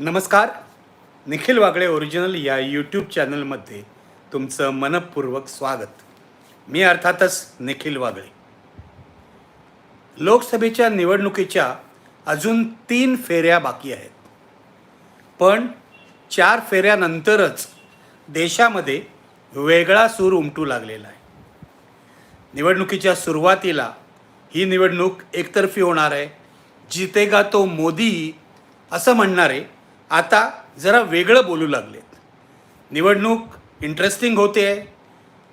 नमस्कार. निखिल वागळे ओरिजिनल या यूट्यूब चॅनलमध्ये तुमचं मनपूर्वक स्वागत. मी अर्थातच निखिल वागळे. लोकसभेच्या निवडणुकीच्या अजून तीन फेऱ्या बाकी आहेत. पण चार फेऱ्यानंतरच देशामध्ये वेगळा सूर उमटू लागलेला आहे. निवडणुकीच्या सुरुवातीला ही निवडणूक एकतर्फी होणार आहे. जितेगा तो मोदी असं म्हणणारे आता जरा वेगळं बोलू लागलेत निवडणूक इंटरेस्टिंग होते. आहे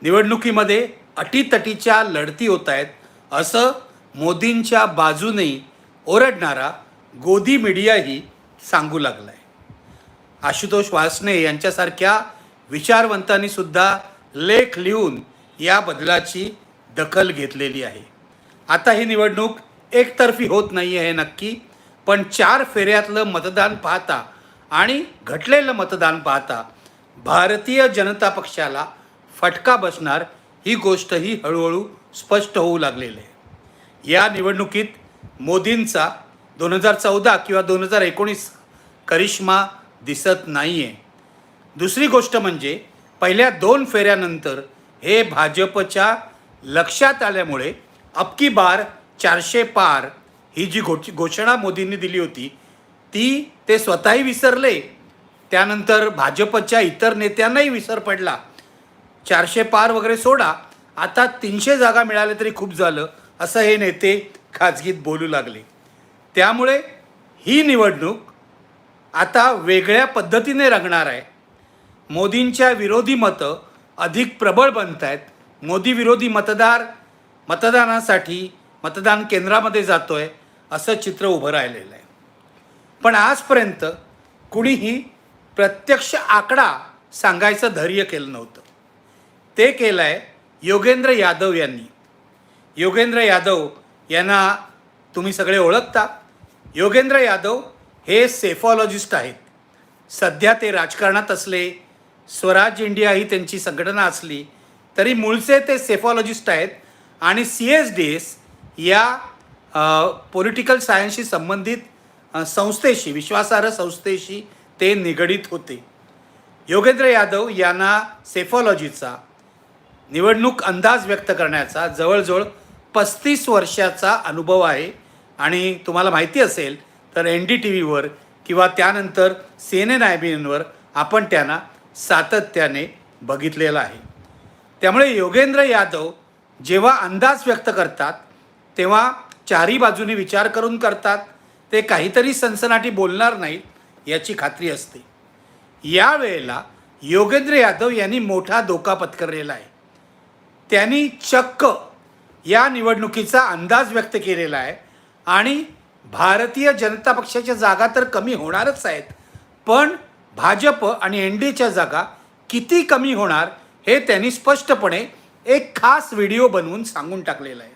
निवडणुकीमध्ये अटीतटीच्या लढती होत आहेत. असं मोदींच्या बाजूने ओरडणारा गोदी मीडियाही सांगू लागला आहे आशुतोष वासने यांच्यासारख्या विचारवंतांनी सुद्धा लेख लिहून या बदलाची दखल घेतलेली आहे. आता ही निवडणूक एकतर्फी होत नाही आहे नक्की पण चार फेऱ्यातलं मतदान पाहता आणि घटलेलं मतदान पाहता भारतीय जनता पक्षाला फटका बसणार ही गोष्टही हळूहळू स्पष्ट होऊ लागलेली आहे. या निवडणुकीत मोदींचा दोन हजार चौदा किंवा दोन हजार एकोणीस करिश्मा दिसत नाही आहे दुसरी गोष्ट म्हणजे पहिल्या दोन फेऱ्यानंतर हे भाजपच्या लक्षात आल्यामुळे अबकी बार चारशे पार ही जी घोष घोषणा मोदींनी दिली होती ती ते स्वतःही विसरले. त्यानंतर भाजपच्या इतर नेत्यांनाही विसर पडला. चारशे पार वगैरे सोडा. आता तीनशे जागा मिळाल्या तरी खूप झालं असं हे नेते खाजगीत बोलू लागले. त्यामुळे ही निवडणूक आता वेगळ्या पद्धतीने रंगणार आहे. मोदींच्या विरोधी मतं अधिक प्रबळ बनत आहेत. मोदी विरोधी मतदार मतदानासाठी मतदान केंद्रामध्ये जातो आहे असं चित्र उभं राहिलेलं आहे. पण आजपर्यंत कुणीही प्रत्यक्ष आकडा सांगायचं धैर्य केलं नव्हतं. ते केलं आहे योगेंद्र यादव यांनी. योगेंद्र यादव यांना तुम्ही सगळे ओळखता. योगेंद्र यादव हे सेफॉलॉजिस्ट आहेत. सध्या ते राजकारणात असले स्वराज इंडिया ही त्यांची संघटना असली तरी मूळचे ते सेफॉलॉजिस्ट आहेत आणि सी एस डी एस या पॉलिटिकल सायन्सशी संबंधित संस्थेशी विश्वासार्ह संस्थेशी ते निगडीत होते. योगेंद्र यादव यांना सेफॉलॉजीचा निवडणूक अंदाज व्यक्त करण्याचा जवळजवळ पस्तीस वर्षाचा अनुभव आहे. आणि तुम्हाला माहिती असेल तर एन डी टी व्हीवर किंवा त्यानंतर C N N I B Enver आपण त्यांना सातत्याने बघितलेलं आहे. त्यामुळे योगेंद्र यादव जेव्हा अंदाज व्यक्त करतात तेव्हा चारी बाजूनी विचार करून करतात ते काहीतरी सनसनाटी बोलणार नाहीत याची खात्री असते. यावेळेला योगेंद्र यादव यांनी मोठा धोका पत्करलेला आहे. त्यांनी चक्क या निवडणुकीचा अंदाज व्यक्त केलेला आहे आणि भारतीय जनता पक्षाच्या जागा तर कमी होणारच आहेत पण भाजप आणि एन डी एच्या जागा किती कमी होणार हे त्यांनी स्पष्टपणे एक खास व्हिडिओ बनवून सांगून टाकलेला आहे.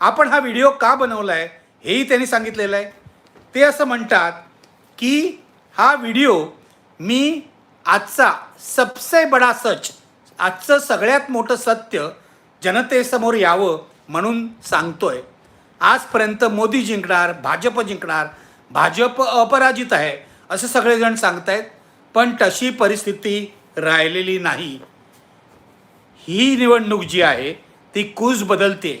आपण हा व्हिडिओ का बनवला आहे हेही त्यांनी सांगितलेलं आहे. ते असं म्हणतात की हा व्हिडिओ मी आजचा सबसे बडा सच आजचं सगळ्यात मोठं सत्य जनतेसमोर यावं म्हणून सांगतोय. आजपर्यंत मोदी जिंकणार भाजप जिंकणार भाजप अपराजित आहे असं सगळेजण सांगतायत पण तशी परिस्थिती राहिलेली नाही. ही निवडणूक जी आहे ती कूच बदलते.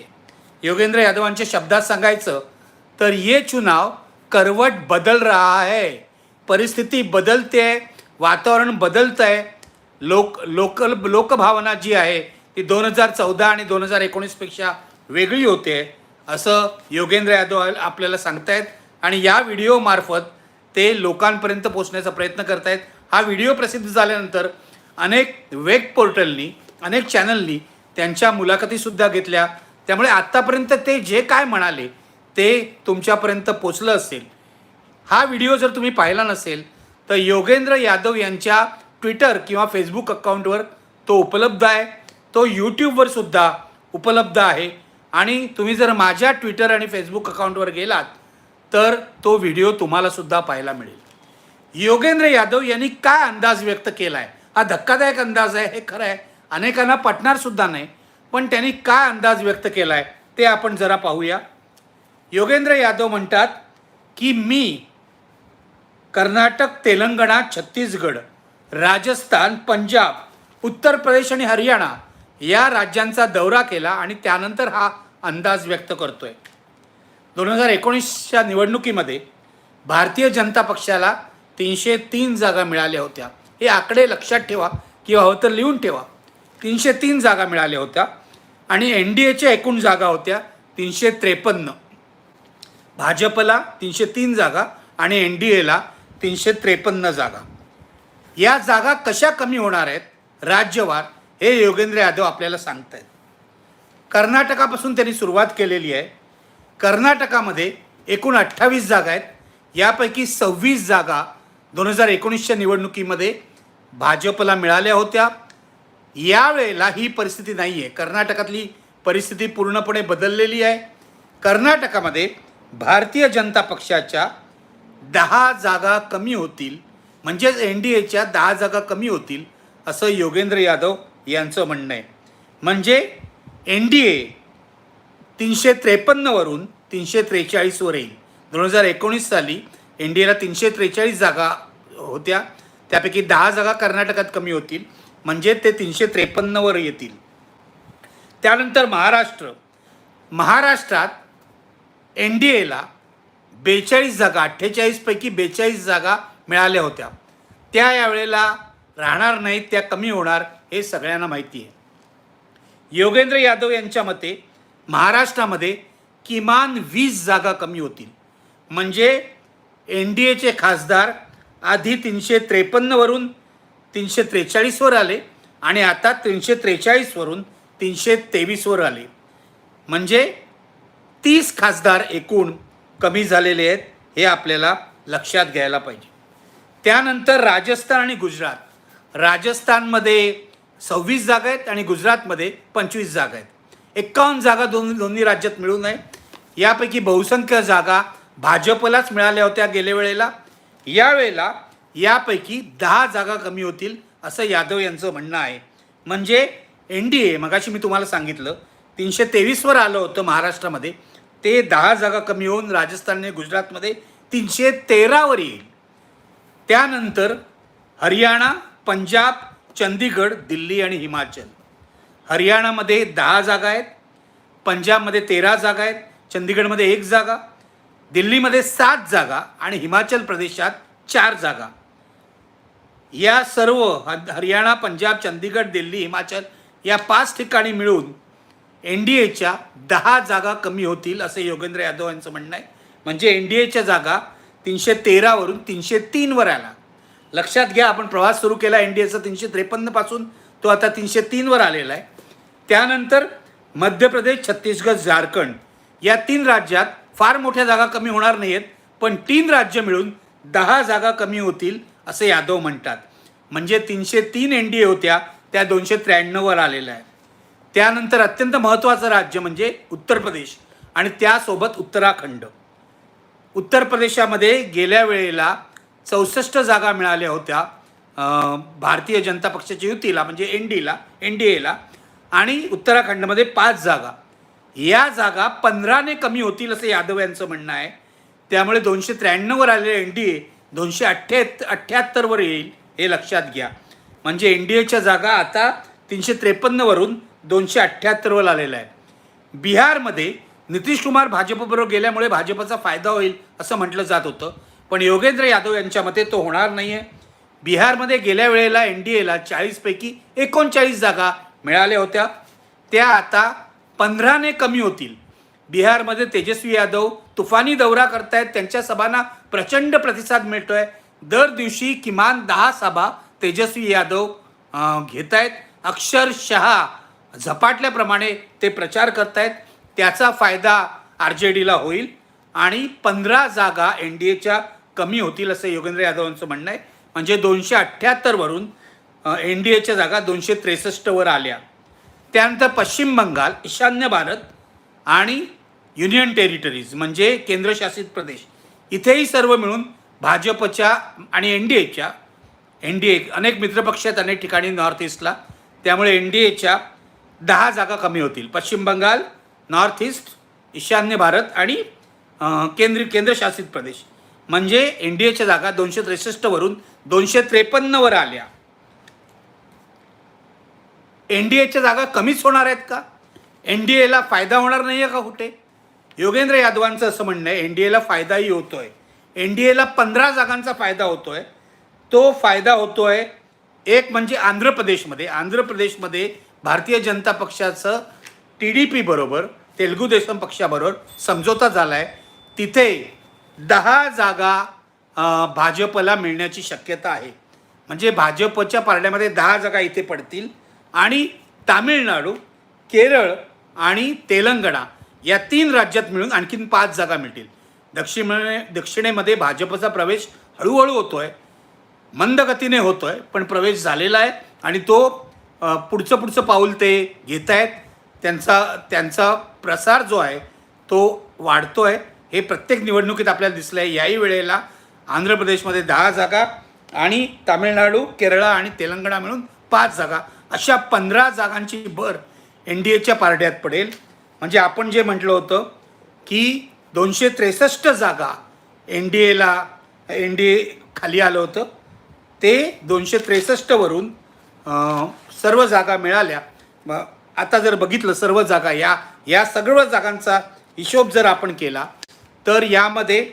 योगेंद्र यादवांच्या शब्दात सांगायचं तर ये चुनाव करवट बदल रहा है परिस्थिती बदलते आहे वातावरण बदलतं आहे लोक लोकल लोकभावना जी आहे ती दोन हजार चौदा आणि दोन हजार एकोणीसपेक्षा वेगळी होते असं योगेंद्र यादव आपल्याला सांगतायत. आणि या व्हिडिओमार्फत ते लोकांपर्यंत पोचण्याचा प्रयत्न करतायत. हा व्हिडिओ प्रसिद्ध झाल्यानंतर अनेक वेब पोर्टलनी अनेक चॅनलनी त्यांच्या मुलाखतीसुद्धा घेतल्या. त्यामुळे आत्तापर्यंत ते जे काय म्हणाले ते तुमच्यापर्यंत पोचलं असेल. हा व्हिडिओ जर तुम्ही पाहिला नसेल तर योगेंद्र यादव यांच्या ट्विटर किंवा फेसबुक अकाउंटवर तो उपलब्ध आहे. तो यूट्यूबवर सुद्धा उपलब्ध आहे. आणि तुम्ही जर माझ्या ट्विटर आणि फेसबुक अकाउंटवर गेलात तर तो व्हिडिओ तुम्हालासुद्धा पाहायला मिळेल. योगेंद्र यादव यांनी काय अंदाज व्यक्त केला आहे हा धक्कादायक अंदाज आहे हे खरं आहे. अनेकांना पटणारसुद्धा नाही. पण त्यांनी काय अंदाज व्यक्त केला आहे ते आपण जरा पाहूया. योगेंद्र यादव म्हणतात की मी कर्नाटक तेलंगणा छत्तीसगड राजस्थान पंजाब उत्तर प्रदेश आणि हरियाणा या राज्यांचा दौरा केला आणि त्यानंतर हा अंदाज व्यक्त करतो आहे दोन हजार एकोणीसच्या निवडणुकीमध्ये भारतीय जनता पक्षाला तीनशे तीन जागा मिळाल्या होत्या. हे आकडे लक्षात ठेवा किंवा हवं तर लिहून ठेवा. तीनशे तीन जागा मिळाल्या होत्या आणि एन डी एच्या एकूण जागा होत्या तीनशे त्रेपन्न. भाजपला तीनशे तीन जागा आणि एन डी एला तीनशे त्रेपन्न जागा. या जागा कशा कमी होणार आहेत? राज्यवार हे योगेंद्र यादव आपल्याला सांगत आहेत कर्नाटकापासून त्यांनी सुरुवात केलेली आहे. कर्नाटकामध्ये एकूण अठ्ठावीस जागा आहेत. यापैकी सव्वीस जागा दोन हजार एकोणीसच्या निवडणुकीमध्ये भाजपला मिळाल्या होत्या. यावेळेला ही परिस्थिती नाही आहे कर्नाटकातली परिस्थिती पूर्णपणे बदललेली आहे. कर्नाटकामध्ये भारतीय जनता पक्षाच्या दहा जागा कमी होतील म्हणजेच एन डी एच्या दहा जागा कमी होतील असं योगेंद्र यादव यांचं म्हणणं आहे. म्हणजे एन डी ए तीनशे त्रेपन्नवरून तीनशे त्रेचाळीसवर येईल. दोन हजार एकोणीस साली एन डी एला तीनशे त्रेचाळीस जागा होत्या. त्यापैकी दहा जागा कर्नाटकात कमी होतील म्हणजे ते तीनशे त्रेपन्नवर येतील. त्यानंतर महाराष्ट्र. महाराष्ट्रात एन डी एला बेचाळीस जागा अठ्ठेचाळीसपैकी बेचाळीस जागा मिळाल्या होत्या. त्या यावेळेला राहणार नाहीत त्या कमी होणार हे सगळ्यांना माहिती आहे. योगेंद्र यादव यांच्या मते महाराष्ट्रामध्ये किमान वीस जागा कमी होतील. म्हणजे एन डी एचे खासदार आधी तीनशे त्रेपन्नवरून तीनशे त्रेचाळीसवर आले आणि आता तीनशे त्रेचाळीसवरून तीनशे तेवीसवर आले. म्हणजे तीस खासदार एकूण कमी झालेले आहेत हे आपल्याला लक्षात घ्यायला पाहिजे. त्यानंतर राजस्थान आणि गुजरात. राजस्थानमध्ये सव्वीस जागा आहेत आणि गुजरातमध्ये पंचवीस जागा आहेत. एक्कावन्न जागा दोन दोन्ही राज्यात मिळून आहे यापैकी बहुसंख्य जागा भाजपलाच मिळाल्या होत्या गेल्या वेळेला. यावेळेला यापैकी दहा जागा कमी होतील असं यादव यांचं म्हणणं आहे. म्हणजे एन डी ए मगाशी मी तुम्हाला सांगितलं तीनशे तेवीसवर आलं होतं महाराष्ट्रामध्ये. ते दहा जागा कमी होऊन राजस्थान आणि गुजरातमध्ये तीनशे तेरावर येईल. त्यानंतर हरियाणा पंजाब चंदीगड दिल्ली आणि हिमाचल. हरियाणामध्ये दहा जागा आहेत पंजाबमध्ये तेरा जागा आहेत चंदीगडमध्ये एक जागा दिल्लीमध्ये सात जागा आणि हिमाचल प्रदेशात चार जागा. या सर्व हरियाणा पंजाब चंदीगड दिल्ली हिमाचल या पाच ठिकाणी मिळून एन डी एच्या दहा जागा कमी होतील असं योगेंद्र यादव यांचं म्हणणं आहे. म्हणजे एन डी एच्या जागा तीनशे तेरावरून तीनशे तीनवर आला. लक्षात घ्या आपण प्रवास सुरू केला एन डी एचा तीनशे त्रेपन्नपासून तो आता तीनशे तीनवर आलेला आहे. त्यानंतर मध्य प्रदेश छत्तीसगड झारखंड या तीन राज्यात फार मोठ्या जागा कमी होणार नाही आहेत पण तीन राज्य मिळून दहा जागा कमी होतील असे यादव म्हणतात. म्हणजे तीनशे तीन एन डी ए होत्या त्या दोनशे त्र्याण्णववर आलेल्या आहे त्यानंतर अत्यंत महत्त्वाचं राज्य म्हणजे उत्तर प्रदेश आणि त्यासोबत उत्तराखंड. उत्तर प्रदेशामध्ये गेल्या वेळेला चौसष्ट जागा मिळाल्या होत्या भारतीय जनता पक्षाच्या युतीला म्हणजे एन डीला एन डी एला आणि उत्तराखंडमध्ये पाच जागा. या जागा पंधराने कमी होतील असं यादव यांचं म्हणणं आहे. त्यामुळे दोनशे त्र्याण्णववर आलेले एन डी ए दोनशे अठ्ठ्याहत्तर अठ्ठ्याहत्तरवर येईल हे लक्षात घ्या. म्हणजे एन डी एच्या जागा आता तीनशे त्रेपन्नवरून दोनशे अठ्ठ्याहत्तरवर आलेला आहे. बिहारमध्ये नितीश कुमार भाजपबरोबर गेल्यामुळे भाजपचा फायदा होईल असं म्हटलं जात होतं. पण योगेंद्र यादव यांच्या मते तो होणार नाही आहे बिहारमध्ये गेल्या वेळेला एन डी एला चाळीसपैकी एकोणचाळीस जागा मिळाल्या होत्या. त्या आता पंधराने कमी होतील. बिहारमध्ये तेजस्वी यादव तुफानी दौरा करतायत. त्यांच्या सभांना प्रचंड प्रतिसाद मिळतो आहे दर दिवशी किमान दहा सभा तेजस्वी यादव घेत आहेत अक्षरशः झपाटल्याप्रमाणे ते प्रचार करतायत. त्याचा फायदा आर जे डीला होईल आणि पंधरा जागा एन डी एच्या कमी होतील असं योगेंद्र यादवांचं म्हणणं आहे. म्हणजे दोनशे अठ्ठ्याहत्तरवरून एन डी एच्या जागा दोनशे त्रेसष्टवर आल्या. त्यानंतर पश्चिम बंगाल ईशान्य भारत आणि युनियन टेरिटरीज म्हणजे केंद्रशासित प्रदेश. इथेही सर्व मिळून भाजपच्या आणि एन डी एच्या एन डी ए अनेक मित्रपक्ष आहेत अनेक ठिकाणी नॉर्थ ईस्टला. त्यामुळे एन डी एच्या दहा जागा कमी होतील. पश्चिम बंगाल नॉर्थ ईस्ट ईशान्य भारत आणि केंद्रीय केंद्र केंद्रशासित प्रदेश. म्हणजे एन डी एच्या जागा दोनशे त्रेसष्टवरून दोनशे त्रेपन्नवर आल्या. एन डी एच्या जागा कमीच होणार आहेत का? एन डी एला फायदा होणार नाही आहे का कुठे? योगेंद्र यादवांचं असं म्हणणं आहे एन डी एला फायदाही होतो आहे एन डी एला पंधरा जागांचा फायदा होतो आहे तो फायदा होतो आहे एक म्हणजे आंध्र प्रदेशमध्ये. आंध्र प्रदेशमध्ये भारतीय जनता पक्षाचं टी डी पी बरोबर देशम पक्षाबरोबर समझोता झाला आहे तिथे दहा जागा भाजपला मिळण्याची शक्यता आहे. म्हणजे भाजपच्या पारड्यामध्ये दहा जागा इथे पडतील. आणि तामिळनाडू केरळ आणि तेलंगणा या तीन राज्यात मिळून आणखीन पाच जागा मिळतील. दक्षिणे दक्षिणेमध्ये भाजपचा प्रवेश हळूहळू होतो आहे मंदगतीने होतो आहे पण प्रवेश झालेला आहे. आणि तो पुढचं पुढचं पाऊल ते घेत आहेत त्यांचा त्यांचा प्रसार जो आहे तो वाढतो आहे हे प्रत्येक निवडणुकीत आपल्याला दिसलं आहे याही वेळेला आंध्र प्रदेशमध्ये दहा जागा आणि तामिळनाडू केरळ आणि तेलंगणा मिळून पाच जागा. अशा पंधरा जागांची भर एन डी एच्या पारड्यात पडेल. म्हणजे आपण जे म्हटलं होतं की दोनशे त्रेसष्ट जागा एन डी एला एन डी ए खाली आलं होतं. ते दोनशे त्रेसष्टवरून सर्व जागा मिळाल्या. मग आता जर बघितलं सर्व जागा या या सर्व जागांचा हिशोब जर आपण केला तर यामध्ये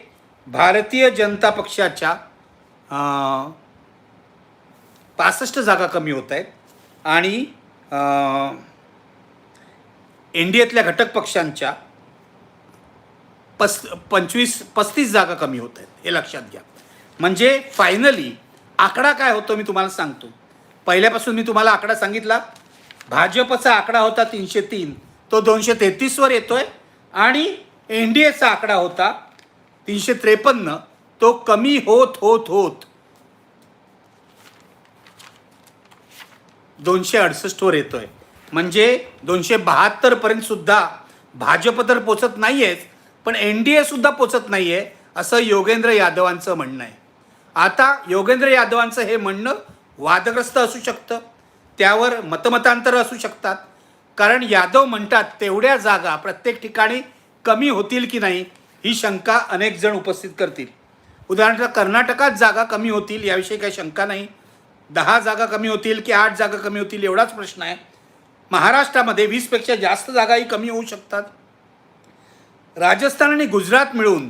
भारतीय जनता पक्षाच्या पासष्ट जागा कमी होत आहेत आणि एन डी एतल्या घटक पक्षांच्या पस पंचवीस पस्तीस जागा कमी होत आहेत. हे लक्षात घ्या. म्हणजे फायनली आकडा काय होतो मी तुम्हाला सांगतो. पहिल्यापासून मी तुम्हाला आकडा सांगितला. भाजपचा आकडा होता तीनशे तीन. तो दोनशे तेहतीसवर येतोय आणि एन डी एचा आकडा होता तीनशे त्रेपन्न. तो कमी होत होत होत. दोनशे अडुसष्टवर येतोय. म्हणजे दोनशे बहात्तरपर्यंत सुद्धा भाजप तर पोचत नाही आहेच पण एन डी एसुद्धा पोचत नाही आहे असं योगेंद्र यादवांचं म्हणणं आहे. आता योगेंद्र यादवांचं हे म्हणणं वादग्रस्त असू शकतं. त्यावर मतमतांतर असू शकतात. कारण यादव म्हणतात तेवढ्या जागा प्रत्येक ठिकाणी कमी होतील की नाही ही शंका अनेक जण उपस्थित करतील. उदाहरणार्थ कर्नाटकात जागा कमी होतील याविषयी काही शंका नाही. दहा जागा कमी होतील की आठ जागा कमी होतील एवढाच प्रश्न आहे. महाराष्ट्रामध्ये वीसपेक्षा जास्त जागाही कमी होऊ शकतात. राजस्थान आणि गुजरात मिळून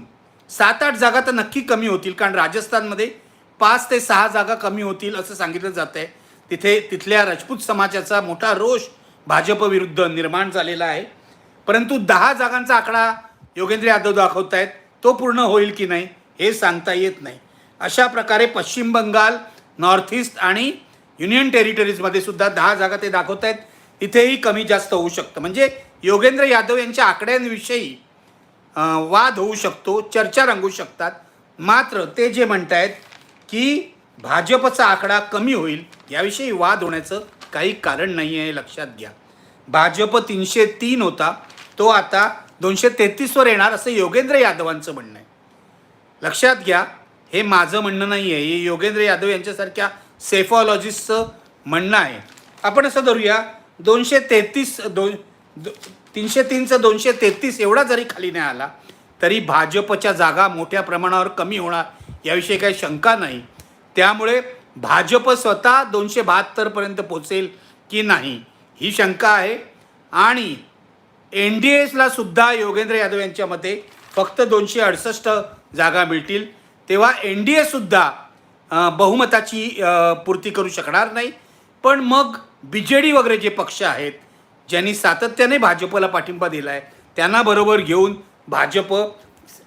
सात आठ जागा तर नक्की कमी होतील कारण राजस्थानमध्ये पाच ते सहा जागा कमी होतील असं सांगितलं जात आहे तिथे तिथल्या राजपूत समाजाचा मोठा रोष भाजपविरुद्ध निर्माण झालेला आहे. परंतु दहा जागांचा आकडा योगेंद्र यादव दाखवत आहेत तो पूर्ण होईल की नाही हे सांगता येत नाही. अशा प्रकारे पश्चिम बंगाल नॉर्थ ईस्ट आणि युनियन टेरिटरीजमध्ये सुद्धा दहा जागा ते दाखवत आहेत तिथेही कमी जास्त होऊ शकतं. म्हणजे योगेंद्र यादव यांच्या आकड्यांविषयी वाद होऊ शकतो चर्चा रंगू शकतात. मात्र ते जे म्हणत आहेत की भाजपचा आकडा कमी होईल याविषयी वाद होण्याचं काही कारण नाही आहे लक्षात घ्या. भाजप तीनशे तीन होता तो आता दोनशे तेहतीसवर येणार असं योगेंद्र यादवांचं म्हणणं आहे. लक्षात घ्या हे माझं म्हणणं नाही आहे हे योगेंद्र यादव यांच्यासारख्या सेफॉलॉजिस्टचं म्हणणं आहे. आपण असं धरूया दोनशे तेहतीस दोन दो तीनशे तीनचं दोनशे तेहतीस एवढा जरी खाली नाही आला तरी भाजपच्या जागा मोठ्या प्रमाणावर कमी होणार याविषयी काही शंका नाही. त्यामुळे भाजप स्वतः दोनशे बहात्तरपर्यंत पोचेल की नाही ही शंका आहे. आणि एन डी एसला सुद्धा योगेंद्र यादव यांच्या मते फक्त दोनशे अडसष्ट जागा मिळतील. तेव्हा एन डी एसुद्धा बहुमताची पूर्ती करू शकणार नाही. पण मग बी जे डी वगैरे जे पक्ष आहेत ज्यांनी सातत्याने भाजपला पाठिंबा दिला आहे त्यांना बरोबर घेऊन भाजप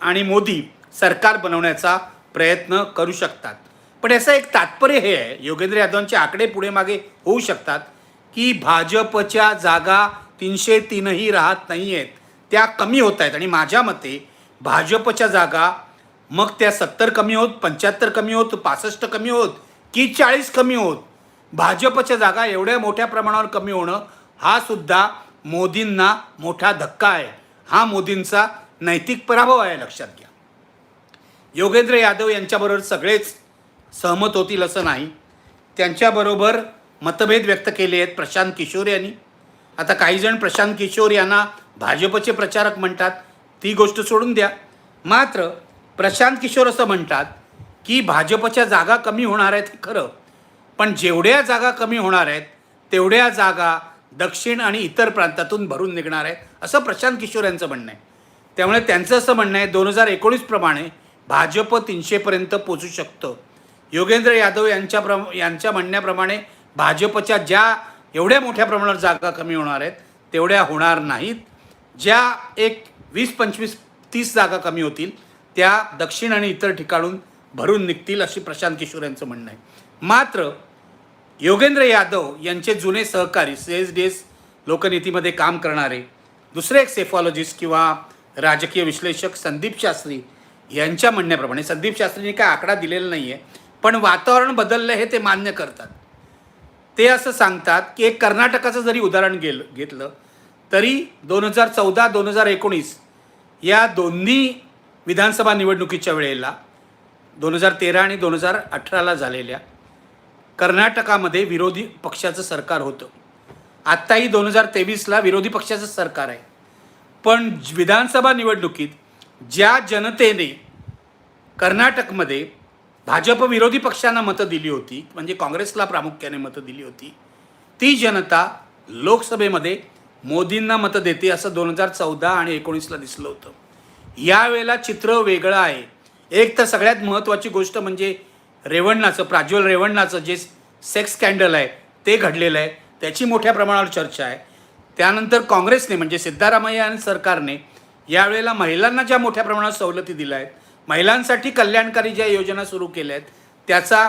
आणि मोदी सरकार बनवण्याचा प्रयत्न करू शकतात. पण याचं एक तात्पर्य हे आहे योगेंद्र यादवांचे आकडे पुढे मागे होऊ शकतात की भाजपच्या जागा तीनशे तीनही राहत नाही आहेत त्या कमी होत आहेत. आणि माझ्या मते भाजपच्या जागा मग त्या सत्तर कमी होत पंच्याहत्तर कमी होत पासष्ट कमी होत की चाळीस कमी होत भाजपच्या जागा एवढ्या मोठ्या प्रमाणावर कमी होणं हा सुद्धा मोदींना मोठा धक्का आहे. हा मोदींचा नैतिक पराभव आहे लक्षात घ्या. योगेंद्र यादव यांच्याबरोबर सगळेच सहमत होतील असं नाही. त्यांच्याबरोबर मतभेद व्यक्त केले आहेत प्रशांत किशोर यांनी. आता काही जण प्रशांत किशोर यांना भाजपचे प्रचारक म्हणतात ती गोष्ट सोडून द्या. मात्र प्रशांत किशोर असं म्हणतात की भाजपच्या जागा कमी होणार आहेत खरं पण जेवढ्या जागा कमी होणार आहेत तेवढ्या जागा दक्षिण आणि इतर प्रांतातून भरून निघणार आहेत असं प्रशांत किशोर यांचं म्हणणं आहे. त्यामुळे त्यांचं असं म्हणणं आहे दोन हजार एकोणीसप्रमाणे भाजप तीनशेपर्यंत पोचू शकतं. योगेंद्र यादव यांच्या प्रम यांच्या म्हणण्याप्रमाणे भाजपच्या ज्या एवढ्या मोठ्या प्रमाणावर जागा कमी होणार आहेत तेवढ्या होणार नाहीत. ज्या एक वीस पंचवीस तीस जागा कमी होतील त्या दक्षिण आणि इतर ठिकाणून भरून निघतील अशी प्रशांत किशोर यांचं म्हणणं आहे. मात्र योगेंद्र यादव यांचे जुने सहकारी सी एस डी एस लोकनीतीमध्ये काम करणारे दुसरे एक सेफॉलॉजिस्ट किंवा राजकीय विश्लेषक संदीप शास्त्री यांच्या म्हणण्याप्रमाणे संदीप शास्त्रींनी काय आकडा दिलेला नाही आहे पण वातावरण बदललं हे ते मान्य करतात. ते असं सांगतात की एक कर्नाटकाचं जरी उदाहरण गेलं घेतलं तरी दोन हजार चौदा दोन हजार एकोणीस या दोन्ही विधानसभा निवडणुकीच्या वेळेला दोन हजार तेरा आणि दोन हजार अठराला झालेल्या कर्नाटकामध्ये विरोधी पक्षाचं सरकार होतं. आत्ताही दोन हजार तेवीसला विरोधी पक्षाचं सरकार आहे. पण विधानसभा निवडणुकीत ज्या जनतेने कर्नाटकमध्ये भाजप विरोधी पक्षांना मतं दिली होती म्हणजे काँग्रेसला प्रामुख्याने मतं दिली होती. ती जनता लोकसभेमध्ये मोदींना मतं देते असं दोन हजार चौदा आणि एकोणीसला दिसलं होतं. यावेळेला चित्र वेगळं आहे. एक तर सगळ्यात महत्त्वाची गोष्ट म्हणजे रेवण्णाचं प्राज्वल रेवण्णाचं जे सेक्स स्कॅन्डल आहे ते घडलेलं आहे. त्याची मोठ्या प्रमाणावर चर्चा आहे. त्यानंतर काँग्रेसने म्हणजे सिद्धारामय्या आणि सरकारने यावेळेला महिलांना ज्या मोठ्या प्रमाणात सवलती दिल्या आहेत महिलांसाठी कल्याणकारी ज्या योजना सुरू केल्या आहेत त्याचा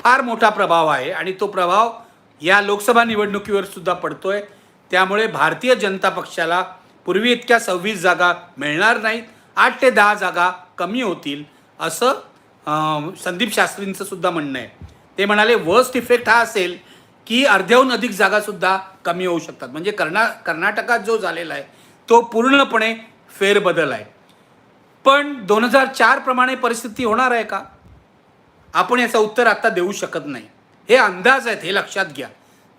फार मोठा प्रभाव आहे आणि तो प्रभाव या लोकसभा निवडणुकीवर सुद्धा आहे त्यामुळे भारतीय जनता पक्षाला पूर्वी इतक्या सव्वीस जागा मिळणार नाहीत आठ ते दहा जागा कमी होतील असं संदीप शास्त्रींचं सुद्धा म्हणणं आहे. ते म्हणाले वर्स्ट इफेक्ट हा असेल की अर्ध्याहून अधिक जागासुद्धा कमी होऊ शकतात. म्हणजे कर्ना कर्नाटकात जो झालेला आहे तो पूर्णपणे फेरबदल आहे. पण दोन हजार चार प्रमाणे परिस्थिती होणार आहे का? आपण याचं उत्तर आत्ता देऊ शकत नाही. हे अंदाज आहेत हे लक्षात घ्या.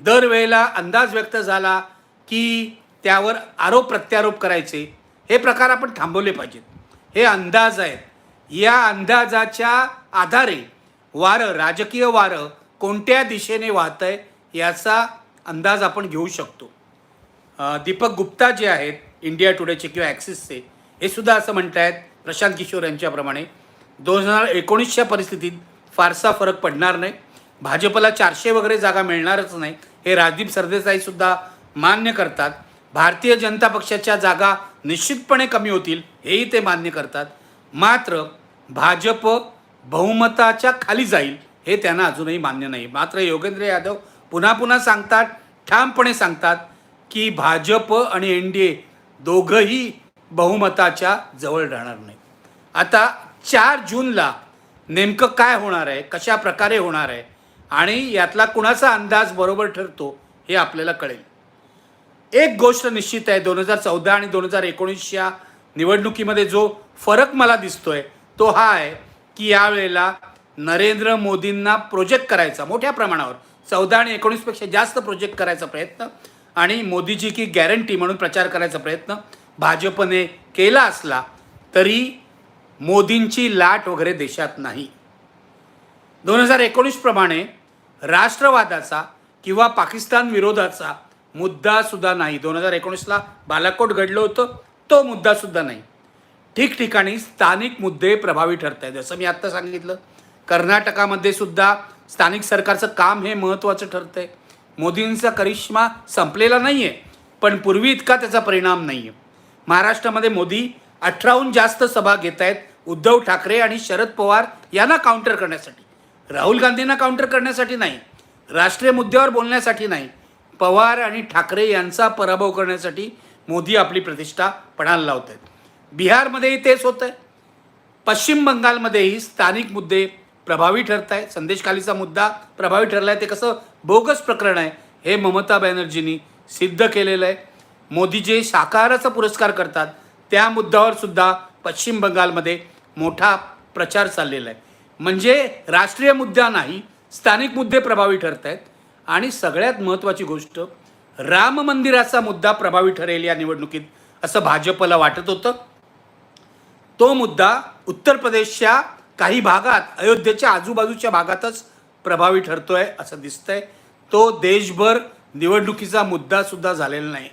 दरवेळेला अंदाज व्यक्त झाला की त्यावर आरोप प्रत्यारोप करायचे. हे प्रकार आपण थांबवले पाहिजेत. हे अंदाज आहेत. या अंदाजाच्या आधारे वारं राजकीय वारं कोणत्या दिशेने वाहतंय याचा अंदाज आपण घेऊ शकतो. दीपक गुप्ता जे आहेत इंडिया टुडेचे किंवा ॲक्सिसचे हे सुद्धा असं म्हणत आहेत प्रशांत किशोर यांच्याप्रमाणे. दोन हजार एकोणीसच्या परिस्थितीत फारसा फरक पडणार नाही. भाजपला चारशे वगैरे जागा मिळणारच नाही. हे राजदीप सरदेसाईसुद्धा मान्य करतात. भारतीय जनता पक्षाच्या जागा निश्चितपणे कमी होतील हेही ते मान्य करतात. मात्र भाजप बहुमताच्या खाली जाईल हे त्यांना अजूनही मान्य नाही. मात्र योगेंद्र यादव पुन्हा पुन्हा सांगतात ठामपणे सांगतात की भाजप आणि एन डी ए दोघंही बहुमताच्या जवळ राहणार नाही. आता चार जूनला नेमकं काय होणार आहे कशा प्रकारे होणार आहे आणि यातला कुणाचा अंदाज बरोबर ठरतो हे आपल्याला कळेल. एक गोष्ट निश्चित आहे दोन हजार चौदा आणि दोन हजार एकोणीसच्या निवडणुकीमध्ये जो फरक मला दिसतोय तो हा आहे की यावेळेला नरेंद्र मोदींना प्रोजेक्ट करायचा मोठ्या प्रमाणावर चौदा आणि एकोणीसपेक्षा जास्त प्रोजेक्ट करायचा प्रयत्न आणि मोदीजी की गॅरंटी म्हणून प्रचार करायचा प्रयत्न भाजपने केला असला तरी मोदींची लाट वगैरे देशात नाही. दोन हजार एकोणीसप्रमाणे राष्ट्रवादाचा किंवा पाकिस्तान विरोधाचा मुद्दासुद्धा नाही. दोन हजार एकोणीसला बालाकोट घडलं होतं तो मुद्दासुद्धा नाही. ठिकठिकाणी स्थानिक मुद्दे प्रभावी ठरत आहेत जसं मी आत्ता सांगितलं कर्नाटकामध्ये सुद्धा स्थानिक सरकारचं काम हे महत्त्वाचं ठरतं आहे मोदींचा करिश्मा संपलेला नाही आहे पण पूर्वी इतका त्याचा परिणाम नाही आहे महाराष्ट्रामध्ये मोदी अठराहून जास्त सभा घेत आहेत. उद्धव ठाकरे आणि शरद पवार यांना काउंटर करण्यासाठी. राहुल गांधींना काउंटर करण्यासाठी नाही. राष्ट्रीय मुद्द्यावर बोलण्यासाठी नाही. पवार आणि ठाकरे यांचा पराभव करण्यासाठी मोदी आपली प्रतिष्ठा पणाला लावत आहेत बिहारमध्येही तेच होत आहे पश्चिम बंगालमध्येही स्थानिक मुद्दे प्रभावी ठरत आहे संदेशखालीचा मुद्दा प्रभावी ठरला आहे ते कसं बोगस प्रकरण आहे हे ममता बॅनर्जींनी सिद्ध केलेलं आहे. मोदी जे शाकाहाराचा पुरस्कार करतात. त्या मुद्द्यावर सुद्धा पश्चिम बंगालमध्ये मोठा प्रचार चाललेला आहे. म्हणजे राष्ट्रीय मुद्दा नाही स्थानिक मुद्दे प्रभावी ठरत आहेत आणि सगळ्यात महत्त्वाची गोष्ट राम मंदिराचा मुद्दा प्रभावी ठरेल या निवडणुकीत असं भाजपला वाटत होतं. तो मुद्दा उत्तर प्रदेशच्या काही भागात अयोध्येच्या आजूबाजूच्या भागातच प्रभावी ठरतोय असं दिसतंय. तो देशभर निवडणुकीचा मुद्दासुद्धा झालेला नाही.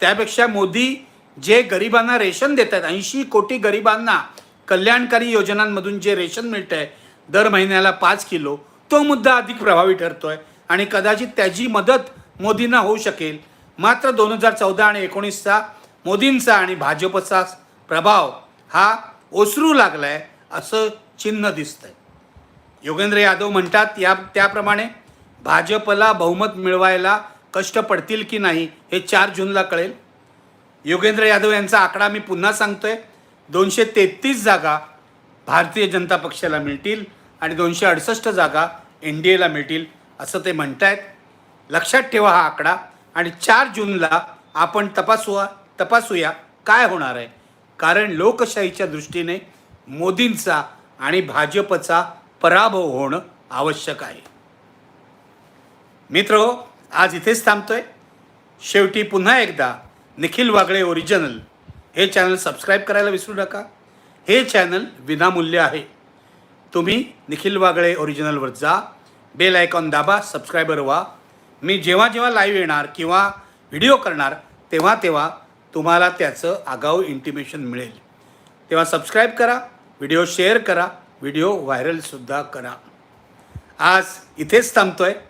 त्यापेक्षा मोदी जे गरिबांना रेशन देत आहेत ऐंशी कोटी गरिबांना कल्याणकारी योजनांमधून जे रेशन मिळतं आहे दर महिन्याला पाच किलो तो मुद्दा अधिक प्रभावी ठरतोय आणि कदाचित त्याची मदत मोदींना होऊ शकेल. मात्र दोन हजार चौदा आणि एकोणीसचा मोदींचा आणि भाजपचा प्रभाव हा ओसरू लागलाय असं चिन्ह दिसतंय. योगेंद्र यादव म्हणतात या त्याप्रमाणे भाजपला बहुमत मिळवायला कष्ट पडतील की नाही हे चार जूनला कळेल. योगेंद्र यादव यांचा आकडा मी पुन्हा सांगतोय. दोनशे तेहतीस जागा भारतीय जनता पक्षाला मिळतील आणि दोनशे अडुसष्ट जागा एन डी एला मिळतील असं ते म्हणतायत. लक्षात ठेवा हा आकडा आणि चार जूनला आपण तपासूया तपासूया काय होणार आहे. कारण लोकशाहीच्या दृष्टीने मोदींचा आणि भाजपचा पराभव होणं आवश्यक आहे. मित्र आज इथेच थांबतोय. शेवटी पुन्हा एकदा निखिल वागळे ओरिजिनल हे चॅनल सबस्क्राईब करायला विसरू नका. हे चॅनल विनामूल्य आहे. तुम्ही निखिल वागळे ओरिजिनलवर जा. बेल आयकॉन दाबा सबस्क्रायबर व्हा. मी जेव्हा जेव्हा लाईव्ह येणार किंवा व्हिडिओ करणार तेव्हा तेव्हा तुम्हाला त्याचं आगाऊ इंटिमेशन मिळेल. तेव्हा सबस्क्राईब करा व्हिडिओ शेअर करा व्हिडिओ व्हायरलसुद्धा करा. आज इथेच थांबतो आहे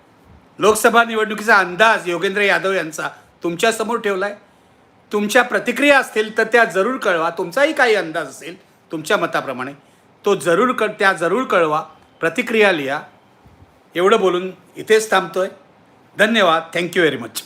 लोकसभा निवडणुकीचा अंदाज योगेंद्र यादव यांचा तुमच्यासमोर ठेवला आहे तुमच्या प्रतिक्रिया असतील तर त्या जरूर कळवा. तुमचाही काही अंदाज असेल तुमच्या मताप्रमाणे. तो जरूर क त्या जरूर कळवा. प्रतिक्रिया लिहा. एवढं बोलून इथेच थांबतोय. धन्यवाद. Thank you very much